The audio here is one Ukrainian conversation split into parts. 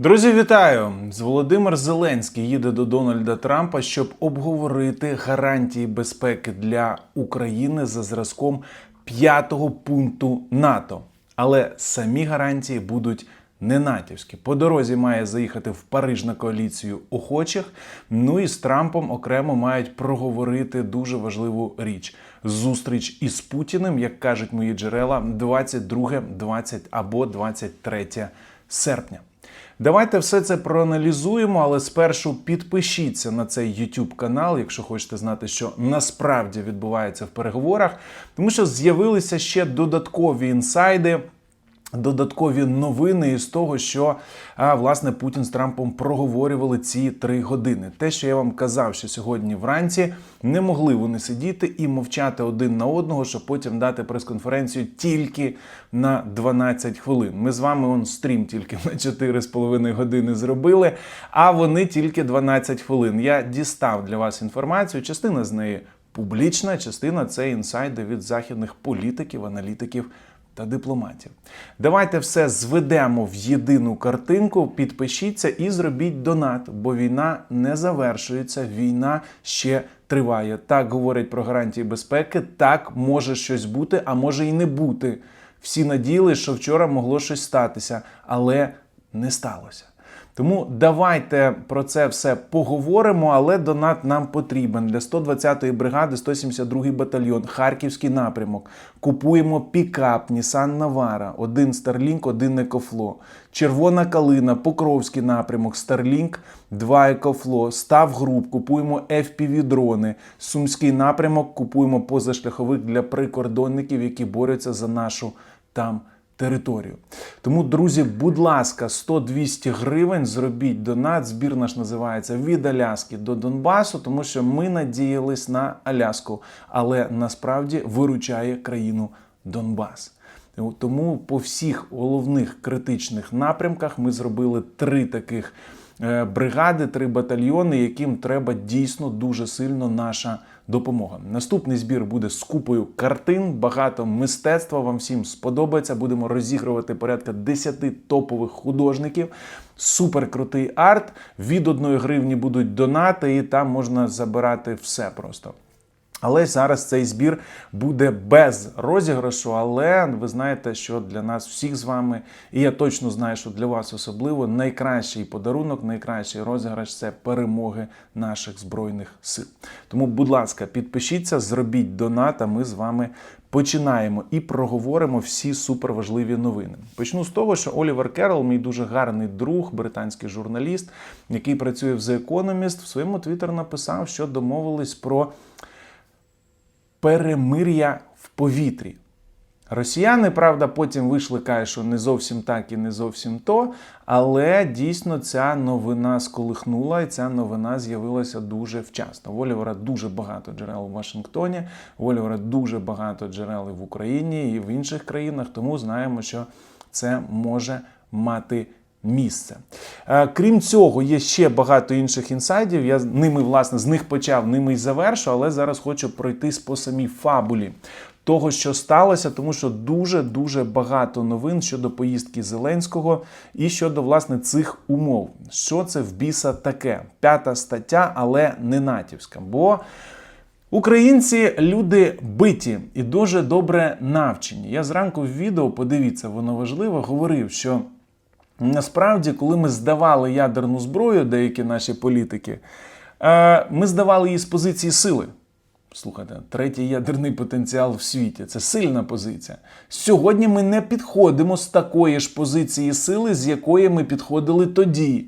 Друзі, вітаю! З Володимир Зеленський їде до Дональда Трампа, щоб обговорити гарантії безпеки для України за зразком п'ятого пункту НАТО. Але самі гарантії будуть не натівські. По дорозі має заїхати в Париж на коаліцію охочих. Ну і з Трампом окремо мають проговорити дуже важливу річ: зустріч із Путіним, як кажуть мої джерела, 22, 20 або 23 серпня. Давайте все це проаналізуємо, але спершу підпишіться на цей YouTube канал, якщо хочете знати, що насправді відбувається в переговорах, тому що з'явилися ще додаткові інсайди. Додаткові новини із того, що а, власне Путін з Трампом проговорювали ці три години. Те, що я вам казав, що сьогодні вранці не могли вони сидіти і мовчати один на одного, щоб потім дати прес-конференцію тільки на 12 хвилин. Ми з вами он стрім тільки на 4,5 години зробили, а вони тільки 12 хвилин. Я дістав для вас інформацію. Частина з неї публічна, частина це інсайди від західних політиків, аналітиків та дипломатів. Давайте все зведемо в єдину картинку. Підпишіться і зробіть донат, бо війна не завершується, війна ще триває. Так говорять про гарантії безпеки. Так може щось бути, а може і не бути. Всі надіяли, що вчора могло щось статися, але не сталося. Тому давайте про це все поговоримо, але донат нам потрібен для 120-ї бригади, 172-й батальйон, Харківський напрямок. Купуємо пікап Nissan Navara, один Starlink, один Екофло. Червона калина, Покровський напрямок, Starlink, два Екофло. Став груп, купуємо FPV-дрони. Сумський напрямок, купуємо позашляховик для прикордонників, які борються за нашу там територію. Тому, друзі, будь ласка, 100-200 гривень зробіть донат. Збір наш називається від Аляски до Донбасу, тому що ми надіялись на Аляску, але насправді виручає країну Донбас. Тому по всіх головних критичних напрямках ми зробили три таких е, бригади, три батальйони, яким треба дійсно дуже сильно наша допомога. Наступний збір буде з купою картин, багато мистецтва. Вам всім сподобається. Будемо розігрувати порядка 10 топових художників. Супер крутий арт. Від 1 гривні будуть донати, і там можна забирати все просто. Але зараз цей збір буде без розіграшу. Але ви знаєте, що для нас всіх з вами, і я точно знаю, що для вас особливо найкращий подарунок, найкращий розіграш це перемоги наших збройних сил. Тому, будь ласка, підпишіться, зробіть донат, а ми з вами починаємо і проговоримо всі суперважливі новини. Почну з того, що Олівер Керрол, мій дуже гарний друг, британський журналіст, який працює в The Economist, в своєму твіттер написав, що домовились про перемир'я в повітрі. Росіяни, правда, потім вийшли, кажуть, що не зовсім так і не зовсім то. Але дійсно ця новина сколихнула, і ця новина з'явилася дуже вчасно. В Олівера дуже багато джерел у Вашингтоні, в Олівера дуже багато джерел в Україні і в інших країнах, тому знаємо, що це може мати. Місце. Е, Крім цього, є ще багато інших інсайдів. Я ними, власне, з них почав, ними й завершу, але зараз хочу пройтись по самій фабулі того, що сталося, тому що дуже-дуже багато новин щодо поїздки Зеленського і щодо власне цих умов. Що це в біса таке? П'ята стаття, але не натівська. Бо Українці люди биті і дуже добре навчені. Я зранку в відео, подивіться, воно важливо, говорив, що насправді, коли ми здавали ядерну зброю, деякі наші політики, е, ми здавали її з позиції сили. Слухайте, третій ядерний потенціал в світі це сильна позиція. Сьогодні ми не підходимо з такої ж позиції сили, з якої ми підходили тоді.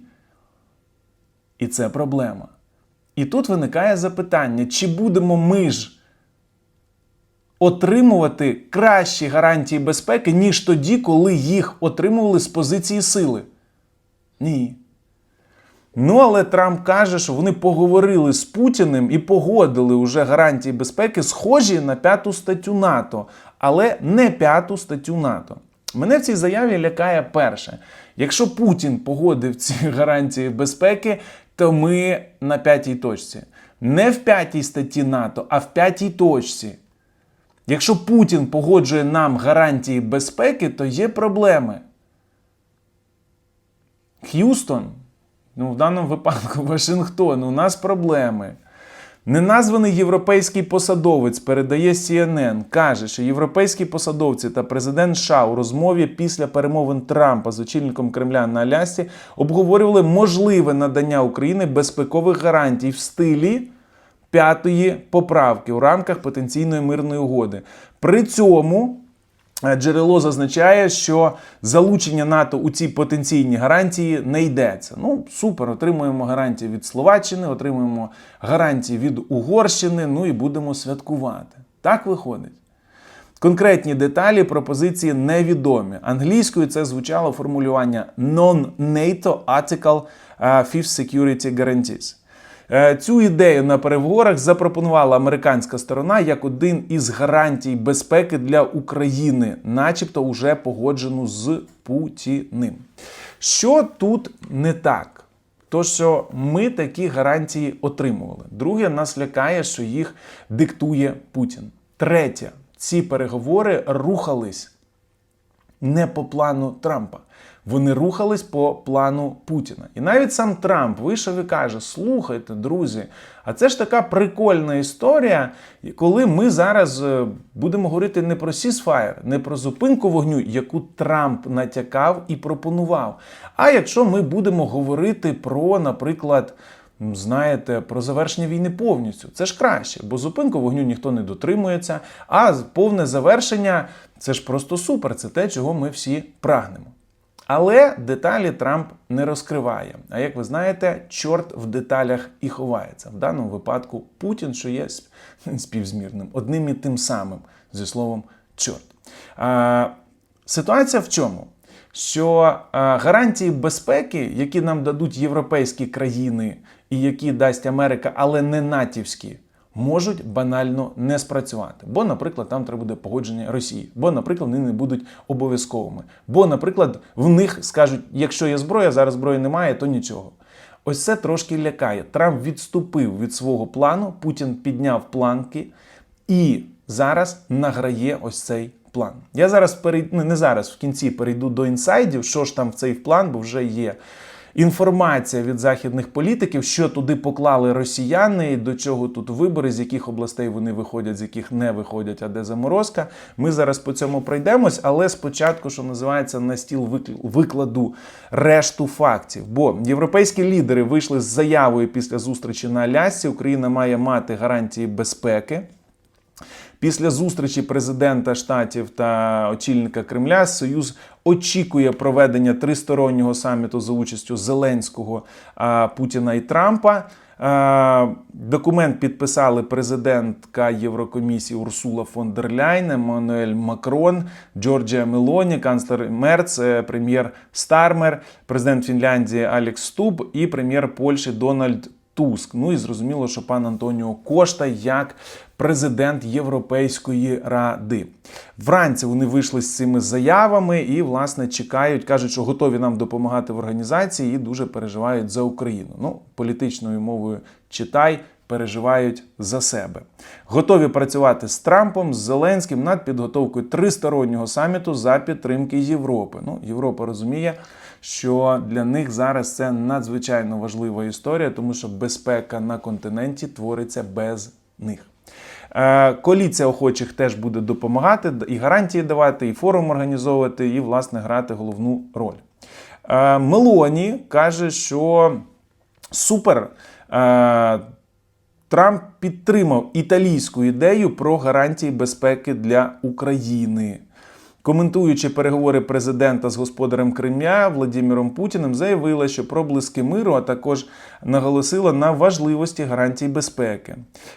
І це проблема. І тут виникає запитання: чи будемо ми ж отримувати кращі гарантії безпеки, ніж тоді, коли їх отримували з позиції сили? Ні. Ну, але Трамп каже, що вони поговорили з Путіним і погодили уже гарантії безпеки, схожі на п'яту статтю НАТО, але не п'яту статтю НАТО. Мене в цій заяві лякає перше. Якщо Путін погодив ці гарантії безпеки, то ми на п'ятій точці. Не в п'ятій статті НАТО, а в п'ятій точці. Якщо Путін погоджує нам гарантії безпеки, то є проблеми. Х'юстон, ну в даному випадку Вашингтон, у нас проблеми. Неназваний європейський посадовець передає CNN, каже, що європейські посадовці та президент США у розмові після перемовин Трампа з очільником Кремля на Алясці обговорювали можливе надання Україні безпекових гарантій в стилі п'ятої поправки у рамках потенційної мирної угоди. При цьому Е, Джерело зазначає, що залучення НАТО у ці потенційні гарантії не йдеться. Ну, супер, отримуємо гарантії від Словаччини, отримуємо гарантії від Угорщини, ну і будемо святкувати. Так виходить. Конкретні деталі пропозиції невідомі. Англійською це звучало формулювання Non-NATO Article е, Fifth Security Guarantees. Е, Цю ідею на переговорах запропонувала американська сторона як один із гарантій безпеки для України, начебто уже погоджену з Путіним. Що тут не так? То, що ми такі гарантії отримували. Друге, нас лякає, що їх диктує Путін. Третє, ці переговори рухались не по плану Трампа. Вони рухались по плану Путіна. І навіть сам Трамп вийшов і каже: слухайте, друзі, а це ж така прикольна історія, коли ми зараз е, будемо говорити не про сісфаєр, не про зупинку вогню, яку Трамп натякав і пропонував. А якщо ми будемо говорити про, наприклад, знаєте, про завершення війни повністю, це ж краще, бо зупинку вогню ніхто не дотримується, а повне завершення це ж просто супер. Це те, чого ми всі прагнемо. Але деталі Трамп не розкриває. А як ви знаєте, чорт в деталях і ховається. В даному випадку Путін, що є співзмірним, одним і тим самим зі словом чорт. А, ситуація в чому? Що а, гарантії безпеки, які нам дадуть європейські країни і які дасть Америка, але не натівські, можуть банально не спрацювати. Бо, наприклад, там треба буде погодження Росії, бо, наприклад, вони не будуть обов'язковими. Бо, наприклад, в них скажуть, якщо є зброя, зараз зброї немає, то нічого. Ось це трошки лякає. Трамп відступив від свого плану, Путін підняв планки і зараз награє ось цей план. Я зараз перейду, ну, не зараз, в кінці перейду до інсайдів, що ж там в цей план, бо вже є інформація від західних політиків, що туди поклали росіяни, до чого тут вибори, з яких областей вони виходять, з яких не виходять, а де заморозка. Ми зараз по цьому пройдемось, але спочатку, що називається, на стіл викл- викладу решту фактів. Бо європейські лідери вийшли з заявою після зустрічі на Алясці. Україна має мати гарантії безпеки. Після зустрічі президента штатів та очільника Кремля Союз очікує проведення тристороннього саміту за участю Зеленського, Путіна і Трампа. Документ підписали президентка Єврокомісії Урсула фон дер Ляйн, Еммануель Макрон, Джорджія Мелоні, канцлер Мерц, е, прем'єр Стармер, президент Фінляндії Алекс Стуб і прем'єр Польщі Дональд Туск. Ну і зрозуміло, що пан Антоніо Кошта як президент Європейської ради. Вранці вони вийшли з цими заявами і, власне, чекають, кажуть, що готові нам допомагати в організації і дуже переживають за Україну. Ну, політичною мовою читай. Переживають за себе, готові працювати з Трампом, з Зеленським над підготовкою тристороннього саміту за підтримки Європи. Ну, Європа розуміє, що для них зараз це надзвичайно важлива історія, тому що безпека на континенті твориться без них. Е, Коаліція охочих теж буде допомагати і гарантії давати, і форум організовувати, і, власне, грати головну роль. Е, Мелоні каже, що супер. Трамп підтримав італійську ідею про гарантії безпеки для України. Коментуючи переговори президента з господарем Кремля Владимиром Путіним, заявила, що проблиски миру, а також наголосила на важливості гарантій безпеки.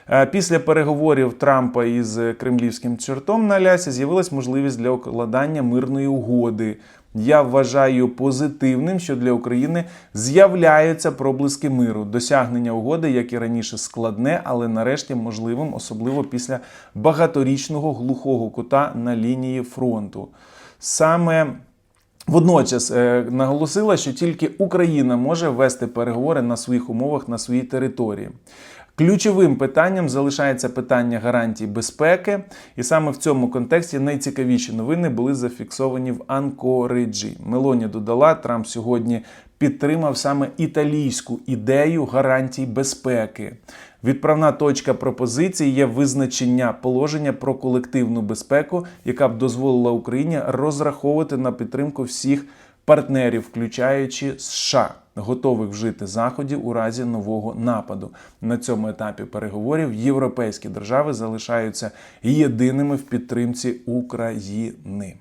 Е, Після переговорів Трампа із кремлівським чортом на Алясі з'явилась можливість для укладання мирної угоди. Я вважаю позитивним, що для України з'являються проблиски миру. Досягнення угоди, як і раніше, складне, але нарешті можливим, особливо після багаторічного глухого кута на лінії фронту. Саме Водночас е, наголосила, що тільки Україна може вести переговори на своїх умовах на своїй території. Ключовим питанням залишається питання гарантій безпеки, і саме в цьому контексті найцікавіші новини були зафіксовані в Анкориджі. Мелоні додала, Трамп сьогодні підтримав саме італійську ідею гарантій безпеки. Відправна точка пропозиції є визначення положення про колективну безпеку, яка б дозволила Україні розраховувати на підтримку всіх партнерів, включаючи США, готових вжити заходів у разі нового нападу. На цьому етапі переговорів європейські держави залишаються єдиними в підтримці України.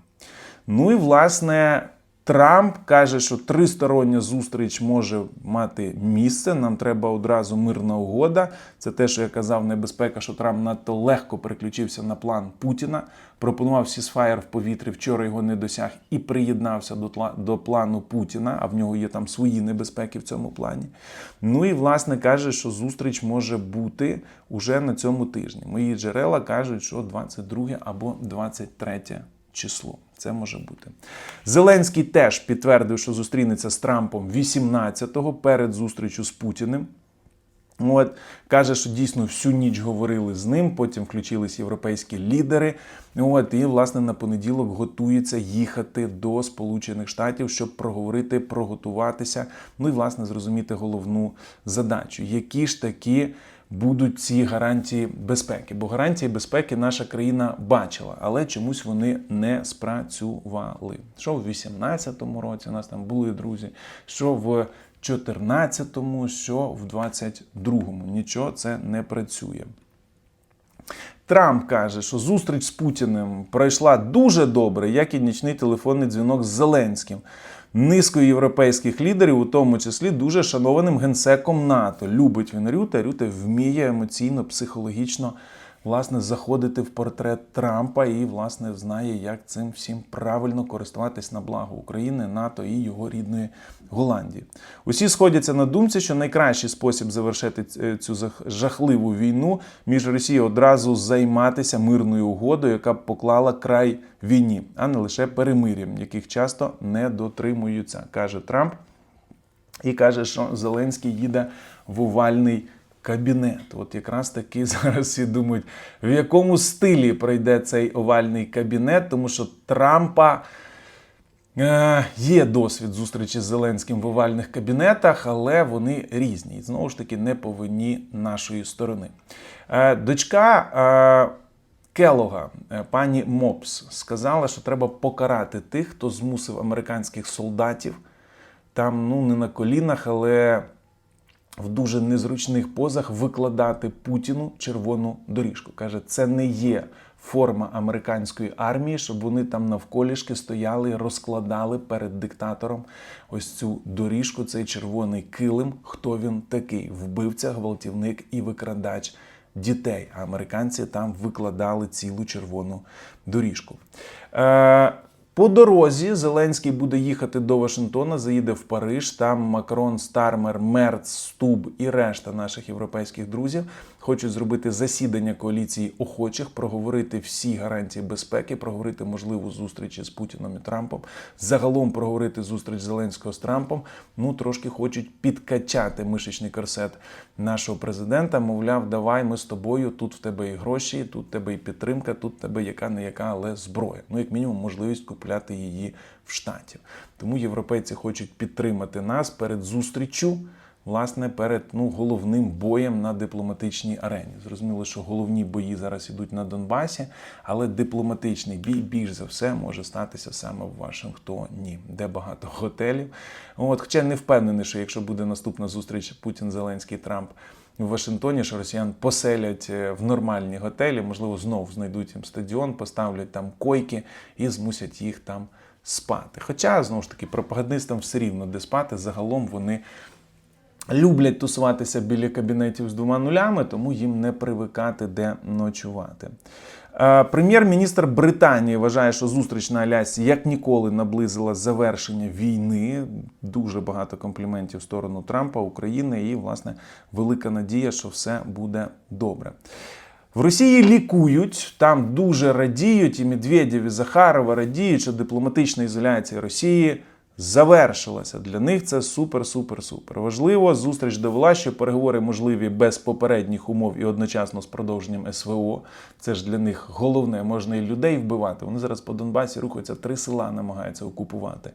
Ну і власне. Трамп каже, що тристороння зустріч може мати місце. Нам треба одразу мирна угода. Це те, що я казав, небезпека, що Трамп надто легко переключився на план Путіна. Пропонував сісфаєр в повітрі. Вчора його не досяг і приєднався до тла- до плану Путіна. А в нього є там свої небезпеки в цьому плані. Ну і власне каже, що зустріч може бути уже на цьому тижні. Мої джерела кажуть, що 22 або 23 число. Це може бути. Зеленський теж підтвердив, що зустрінеться з Трампом 18-го перед зустрічю з Путіним. От каже, що дійсно всю ніч говорили з ним. Потім включились європейські лідери. От і власне на понеділок готується їхати до Сполучених Штатів, щоб проговорити, проготуватися. Ну і власне зрозуміти головну задачу, які ж такі будуть ці гарантії безпеки. Бо гарантії безпеки наша країна бачила, але чомусь вони не спрацювали. Що в 18-му році у нас там були друзі, що в 14-му, що в 22-му. Нічого це не працює. Трамп каже, що зустріч з Путіним пройшла дуже добре, як і нічний телефонний дзвінок з Зеленським. Низкою європейських лідерів, у тому числі дуже шанованим генсеком НАТО. Любить він Рюте. Рюте вміє емоційно, психологічно власне заходити в портрет Трампа і власне знає, як цим всім правильно користуватись на благо України, НАТО і його рідної Голландії. Усі сходяться на думці, що найкращий спосіб завершити цю зах- жахливу війну між Росією одразу займатися мирною угодою, яка б поклала край війні, а не лише перемир'ям, яких часто не дотримуються, каже Трамп. І каже, що Зеленський їде в овальний кабінет. От якраз таки зараз всі думають, в якому стилі пройде цей овальний кабінет, тому що Трампа. Е, Є досвід зустрічі з Зеленським в овальних кабінетах, але вони різні. І знову ж таки не повинні нашої сторони. Е, Дочка е, Келога, пані Мопс, сказала, що треба покарати тих, хто змусив американських солдатів там ну не на колінах, але в дуже незручних позах викладати Путіну червону доріжку. Каже, це не є форма американської армії, щоб вони там навколішки стояли і розкладали перед диктатором ось цю доріжку, цей червоний килим. Хто він такий? Вбивця, гвалтівник і викрадач дітей. А американці там викладали цілу червону доріжку. Е, по дорозі Зеленський буде їхати до Вашингтона, заїде в Париж. Там Макрон, Стармер, Мерц, Стуб і решта наших європейських друзів хочуть зробити засідання коаліції охочих, проговорити всі гарантії безпеки, проговорити можливу зустріч з Путіном і Трампом. Загалом проговорити зустріч Зеленського з Трампом. Ну трошки хочуть підкачати мишечний корсет нашого президента. Мовляв, давай ми з тобою. Тут в тебе і гроші, тут в тебе і підтримка, тут в тебе яка не яка, але зброя. Ну як мінімум, можливість купляти її в штатів. Тому європейці хочуть підтримати нас перед зустрічю. Власне, перед ну, головним боєм на дипломатичній арені. Зрозуміло, що головні бої зараз ідуть на Донбасі, але дипломатичний бій більш за все може статися саме в Вашингтоні, де багато готелів. От, хоча не впевнений, що якщо буде наступна зустріч Путін, Зеленський, Трамп в Вашингтоні, що росіян поселять е, в нормальні готелі, можливо, знову знайдуть їм стадіон, поставлять там койки і змусять їх там спати. Хоча, знову ж таки, пропагандистам все рівно де спати, загалом вони люблять тусуватися біля кабінетів з двома нулями, тому їм не привикати де ночувати. Е, Прем'єр-міністр Британії вважає, що зустріч на Алясі як ніколи наблизила завершення війни. Дуже багато компліментів в сторону Трампа, України і, власне, велика надія, що все буде добре. В Росії лікують, там дуже радіють, і Медведєв, і Захарова радіють, що дипломатична ізоляція Росії завершилася. Для них це супер, супер, супер. Важливо, зустріч довела, що переговори можливі без попередніх умов і одночасно з продовженням СВО. Це ж для них головне, можна і людей вбивати. Вони зараз по Донбасі рухаються, три села намагаються окупувати.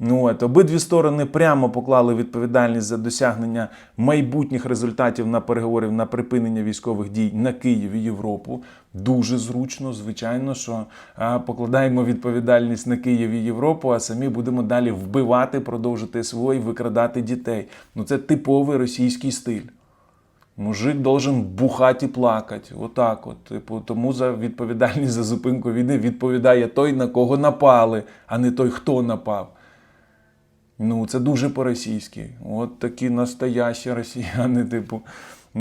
Ну, от, обидві сторони прямо поклали відповідальність за досягнення майбутніх результатів на переговорів на припинення військових дій на Київ і Європу. Дуже зручно, звичайно, що покладаємо відповідальність на Київ і Європу, а самі будемо далі вбивати, продовжити СВО і викрадати дітей. Ну це типовий російський стиль. Мужик должен бухати і плакати. Отак от. Типу, тому за відповідальність за зупинку війни відповідає той, на кого напали, а не той, хто напав. Ну, це дуже по-російськи. От такі настоящі росіяни, типу.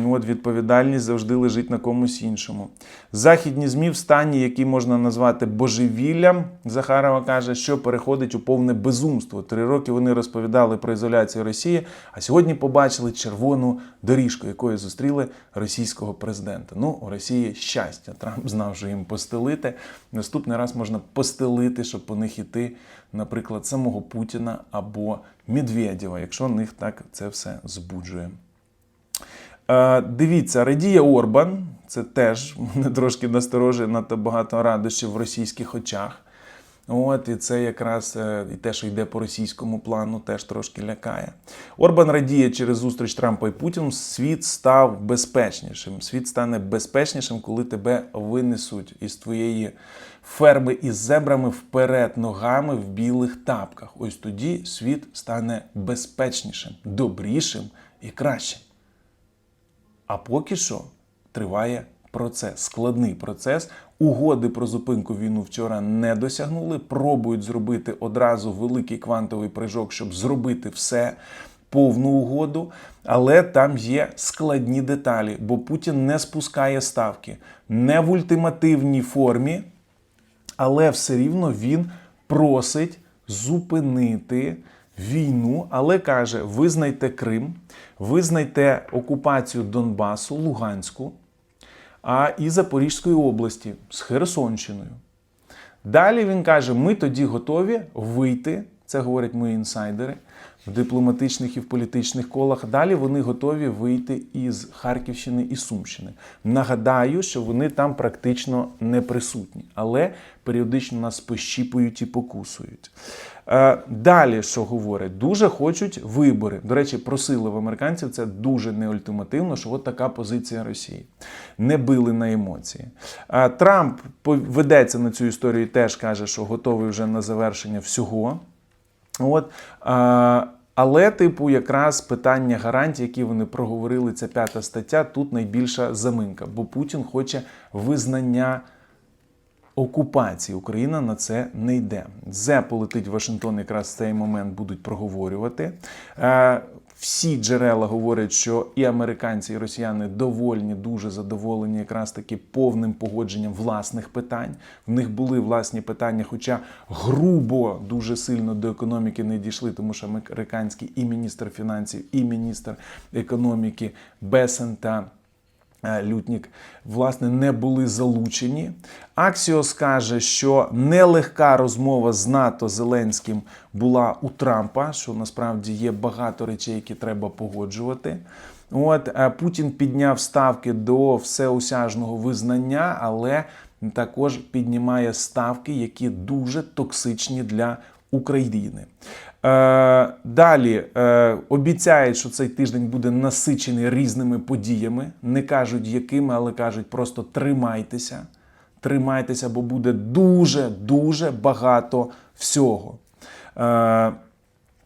Ну, от відповідальність завжди лежить на комусь іншому. Західні ЗМІ в стані, який можна назвати божевіллям, Захарова каже, що переходить у повне безумство. Три роки вони розповідали про ізоляцію Росії, а сьогодні побачили червону доріжку, якою зустріли російського президента. Ну, у Росії щастя. Трамп знав, що їм постелити. Наступний раз можна постелити, щоб по них іти, наприклад, самого Путіна або Медведєва, якщо них так це все збуджує. Е, Дивіться, радіє Орбан. Це теж мене трошки насторожує надто багато радощів в російських очах. От, і це якраз е, і те, що йде по російському плану, теж трошки лякає. Орбан радіє через зустріч Трампа і Путіна. Світ став безпечнішим. Світ стане безпечнішим, коли тебе винесуть із твоєї ферми із зебрами вперед ногами в білих тапках. Ось тоді світ стане безпечнішим, добрішим і кращим. А поки що триває процес, складний процес. Угоди про зупинку війну вчора не досягнули. Пробують зробити одразу великий квантовий прыжок, щоб зробити все. Повну угоду, але там є складні деталі, бо Путін не спускає ставки не в ультимативній формі, але все рівно він просить зупинити війну, але каже: визнайте Крим, визнайте окупацію Донбасу, Луганську а і Запорізької області з Херсонщиною. Далі він каже: ми тоді готові вийти, це говорять мої інсайдери, в дипломатичних і в політичних колах. Далі вони готові вийти із Харківщини і Сумщини. Нагадаю, що вони там практично не присутні, але періодично нас пощіпують і покусують. Е, Далі, що говорять, дуже хочуть вибори. До речі, просили в американців це дуже не ультимативно, що от така позиція Росії. Не били на емоції. Е, Трамп ведеться на цю історію і теж каже, що готовий вже на завершення всього. От, але, типу, якраз питання гарантій, які вони проговорили, ця п'ята стаття, тут найбільша заминка, бо Путін хоче визнання окупації. Україна на це не йде. Зе полетить Вашингтон, якраз в цей момент будуть проговорювати. Е, всі джерела говорять, що і американці, і росіяни довольні, дуже задоволені, якраз таки повним погодженням власних питань. В них були власні питання, хоча грубо дуже сильно до економіки не дійшли, тому що американський і міністр фінансів, і міністр економіки Бесен та е, Лютнік, власне, не були залучені. Аксіос каже, що нелегка розмова з НАТО Зеленським була у Трампа, що насправді є багато речей, які треба погоджувати. От е, Путін підняв ставки до всеосяжного визнання, але також піднімає ставки, які дуже токсичні для України. Е, далі е, обіцяють, що цей тиждень буде насичений різними подіями. Не кажуть якими, але кажуть, просто тримайтеся. Тримайтеся, бо буде дуже дуже багато всього. Е,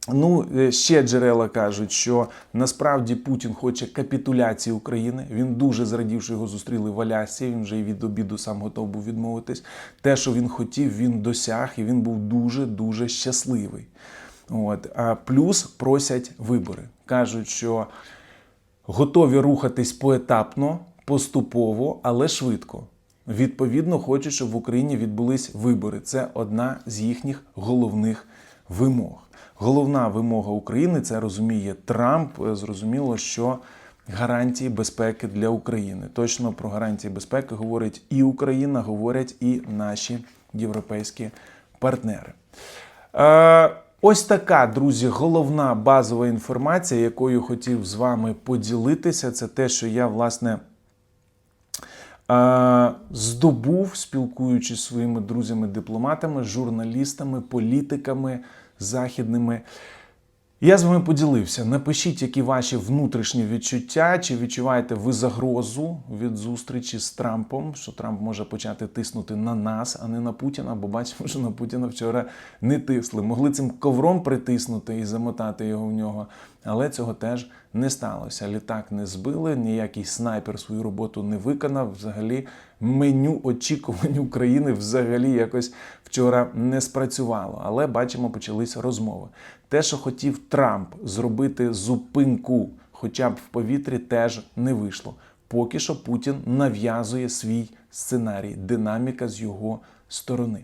Ну, ще джерела кажуть, що насправді Путін хоче капітуляції України. Він дуже зрадів, що його зустріли в Алясці. Він вже і від обіду сам готов був відмовитись. Те, що він хотів, він досяг, і він був дуже дуже щасливий. От а плюс просять вибори. кажуть, що готові рухатись поетапно, поступово, але швидко. Відповідно, хочуть, щоб в Україні відбулись вибори. Це одна з їхніх головних вимог. Головна вимога України це розуміє Трамп. Зрозуміло, що гарантії безпеки для України. Точно про гарантії безпеки говорить і Україна, говорять і наші європейські партнери. Ось така, друзі, головна базова інформація, якою хотів з вами поділитися. Це те, що я, власне, е, здобув, спілкуючись зі своїми друзями-дипломатами, журналістами, політиками західними. Я з вами поділився. Напишіть, які ваші внутрішні відчуття, чи відчуваєте ви загрозу від зустрічі з Трампом, що Трамп може почати тиснути на нас, а не на Путіна, бо бачимо, що на Путіна вчора не тисли. Могли цим ковром притиснути і замотати його в нього, але цього теж не сталося. Літак не збили, ніякий снайпер свою роботу не виконав. Взагалі, меню очікувань України взагалі якось вчора не спрацювало. Але бачимо, почалися розмови. Те, що хотів Трамп зробити зупинку, хоча б в повітрі, теж не вийшло. Поки що Путін нав'язує свій сценарій, динаміка з його сторони.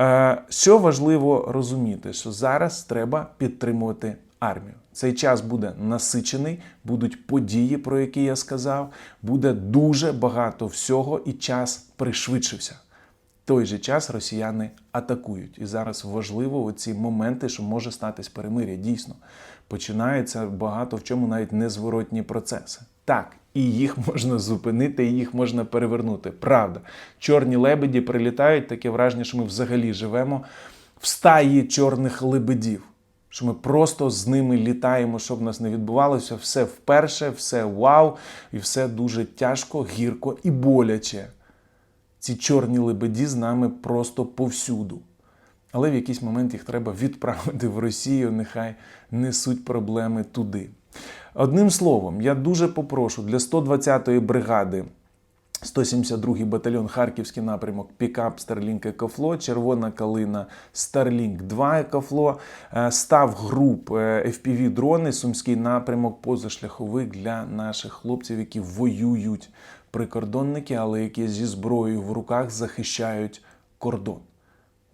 Е, Що важливо розуміти, що зараз треба підтримувати армію. Цей час буде насичений, будуть події, про які я сказав, буде дуже багато всього, і час пришвидшився. Той же час росіяни атакують. І зараз важливо оці моменти, що може статись перемир'я. Дійсно, починаються багато в чому навіть незворотні процеси. Так, і їх можна зупинити, і їх можна перевернути. Правда, чорні лебеді прилітають, таке враження, що ми взагалі живемо в стаї чорних лебедів. Що ми просто з ними літаємо, щоб нас не відбувалося. Все вперше, все вау, і все дуже тяжко, гірко і боляче. Ці чорні лебеді з нами просто повсюду. Але в якийсь момент їх треба відправити в Росію, нехай несуть проблеми туди. Одним словом, я дуже попрошу для 120-ї бригади 172-й батальйон Харківський напрямок, пікап Starlink Екофло, Червона калина Starlink 2 Екофло, е, став груп е, FPV дрони, Сумський напрямок, позашляховик для наших хлопців, які воюють прикордонники, але які зі зброєю в руках захищають кордон.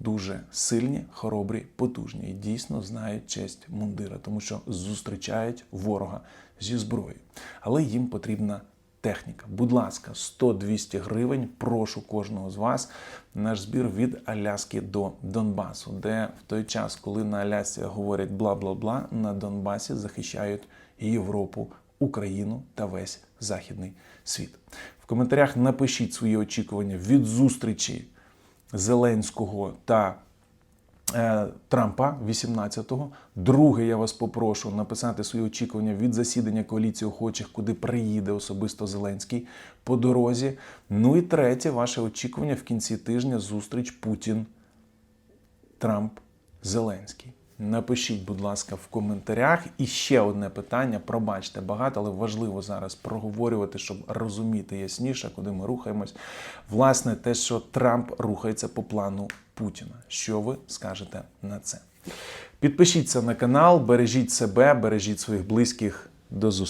Дуже сильні, хоробрі, потужні і дійсно знають честь мундира, тому що зустрічають ворога зі зброєю. Але їм потрібна техніка. Будь ласка, 100-200 гривень. Прошу кожного з вас. Наш збір від Аляски до Донбасу, де в той час, коли на Алясці говорять бла бла бла, на Донбасі захищають Європу, Україну та весь західний світ. В коментарях напишіть свої очікування від зустрічі Зеленського та е, Трампа 18-го. Друге, я вас попрошу написати свої очікування від засідання коаліції охочих, куди приїде особисто Зеленський по дорозі. Ну і третє, ваше очікування в кінці тижня зустріч Путін, Трамп, Зеленський. Напишіть, будь ласка, в коментарях. І ще одне питання. Пробачте багато, але важливо зараз проговорювати, щоб розуміти ясніше, куди ми рухаємось. Власне, те, що Трамп рухається по плану Путіна. Що ви скажете на це? Підпишіться на канал, бережіть себе, бережіть своїх близьких. До зустрічі.